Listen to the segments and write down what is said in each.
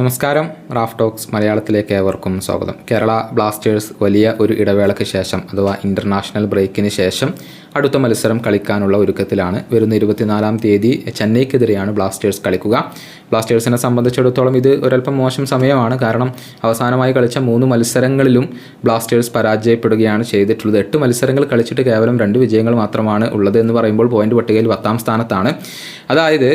നമസ്കാരം. Raf talks മലയാളത്തിലേക്ക് ഏവർക്കും സ്വാഗതം. കേരള ബ്ലാസ്റ്റേഴ്സ് വലിയ ഒരു ഇടവേളയ്ക്ക് ശേഷം അഥവാ ഇന്റർനാഷണൽ ബ്രേക്കിന് ശേഷം അടുത്ത മത്സരം കളിക്കാനുള്ള ഒരുക്കത്തിലാണ്. വരുന്ന ഇരുപത്തിനാലാം തീയതി ചെന്നൈക്കെതിരെയാണ് ബ്ലാസ്റ്റേഴ്സ് കളിക്കുക. ബ്ലാസ്റ്റേഴ്സിനെ സംബന്ധിച്ചിടത്തോളം ഇത് ഒരല്പം മോശം സമയമാണ്. കാരണം അവസാനമായി കളിച്ച മൂന്ന് മത്സരങ്ങളിലും ബ്ലാസ്റ്റേഴ്സ് പരാജയപ്പെടുകയാണ് ചെയ്തിട്ടുള്ളത്. എട്ട് മത്സരങ്ങൾ കളിച്ചിട്ട് കേവലം രണ്ട് വിജയങ്ങൾ മാത്രമാണ് ഉള്ളത് എന്ന് പറയുമ്പോൾ പോയിന്റ് പട്ടികയിൽ പത്താം സ്ഥാനത്താണ്. അതായത്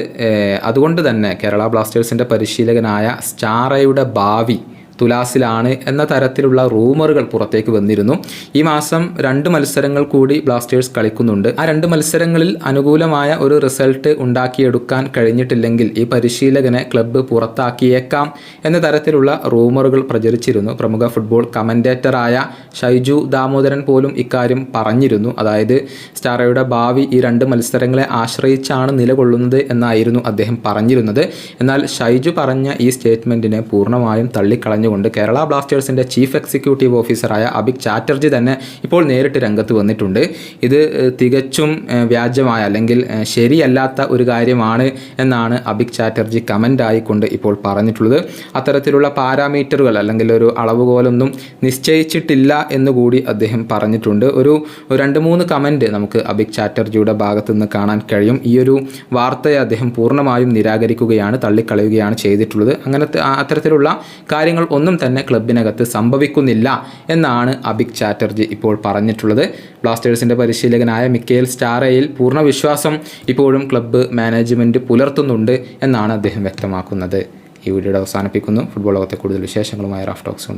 അതുകൊണ്ട് തന്നെ കേരള ബ്ലാസ്റ്റേഴ്സിന്റെ പരിശീലകനായ സ്റ്റാറയുടെ ഭാവി തുലാസിലാണ് എന്ന തരത്തിലുള്ള റൂമറുകൾ പുറത്തേക്ക് വന്നിരുന്നു. ഈ മാസം രണ്ട് മത്സരങ്ങൾ കൂടി ബ്ലാസ്റ്റേഴ്സ് കളിക്കുന്നുണ്ട്. ആ രണ്ട് മത്സരങ്ങളിൽ അനുകൂലമായ ഒരു റിസൾട്ട് ഉണ്ടാക്കിയെടുക്കാൻ കഴിഞ്ഞിട്ടില്ലെങ്കിൽ ഈ പരിശീലകനെ ക്ലബ്ബ് പുറത്താക്കിയേക്കാം എന്ന തരത്തിലുള്ള റൂമറുകൾ പ്രചരിച്ചിരുന്നു. പ്രമുഖ ഫുട്ബോൾ കമന്റേറ്ററായ ഷൈജു ദാമോദരൻ പോലും ഇക്കാര്യം പറഞ്ഞിരുന്നു. അതായത് സ്റ്റാറയുടെ ഭാവി ഈ രണ്ട് മത്സരങ്ങളെ ആശ്രയിച്ചാണ് നിലകൊള്ളുന്നത് എന്നായിരുന്നു അദ്ദേഹം പറഞ്ഞിരുന്നത്. എന്നാൽ ഷൈജു പറഞ്ഞ ഈ സ്റ്റേറ്റ്മെന്റിനെ പൂർണമായും തള്ളിക്കളഞ്ഞുകൊണ്ട് കേരള ബ്ലാസ്റ്റേഴ്സിന്റെ ചീഫ് എക്സിക്യൂട്ടീവ് ഓഫീസറായ അഭിക് ചാറ്റർജി തന്നെ ഇപ്പോൾ നേരിട്ട് രംഗത്ത് വന്നിട്ടുണ്ട്. ഇത് തികച്ചും വ്യാജമായ അല്ലെങ്കിൽ ശരിയല്ലാത്ത ഒരു കാര്യമാണ് എന്നാണ് അഭിക് ചാറ്റർജി കമന്റ് ആയിക്കൊണ്ട് ഇപ്പോൾ പറഞ്ഞിട്ടുള്ളത്. അത്തരത്തിലുള്ള പാരാമീറ്ററുകൾ അല്ലെങ്കിൽ ഒരു അളവുകോലൊന്നും നിശ്ചയിച്ചിട്ടില്ല എന്നുകൂടി അദ്ദേഹം പറഞ്ഞിട്ടുണ്ട്. ഒരു രണ്ട് മൂന്ന് കമന്റ് നമുക്ക് അഭിക് ചാറ്റർജിയുടെ ഭാഗത്തു നിന്ന് കാണാൻ കഴിയും. ഈ ഒരു വാർത്തയെ അദ്ദേഹം പൂർണമായും നിരാകരിക്കുകയാണ് തള്ളിക്കളയുകയാണ് ചെയ്തിട്ടുള്ളത്. അങ്ങനത്തെ അത്തരത്തിലുള്ള കാര്യങ്ങൾ ഒന്നും തന്നെ ക്ലബിനകത്ത് സംഭവിക്കുന്നില്ല എന്നാണ് അഭിക് ചാറ്റർജി ഇപ്പോൾ പറഞ്ഞിട്ടുള്ളത്. ബ്ലാസ്റ്റേഴ്സിന്റെ പരിശീലകനായ മിക്കേൽ സ്റ്റാറയിൽ പൂർണ വിശ്വാസം ഇപ്പോഴും ക്ലബ്ബ് മാനേജ്മെന്റ് പുലർത്തുന്നുണ്ട് എന്നാണ് അദ്ദേഹം വ്യക്തമാക്കുന്നത്. ഈ വീഡിയോയുടെ അവസാനിപ്പിക്കുന്നു. ഫുട്ബോൾ ലോകത്തെ കൂടുതൽ വിശേഷങ്ങളുമായി റാഫ് ടോക്സ്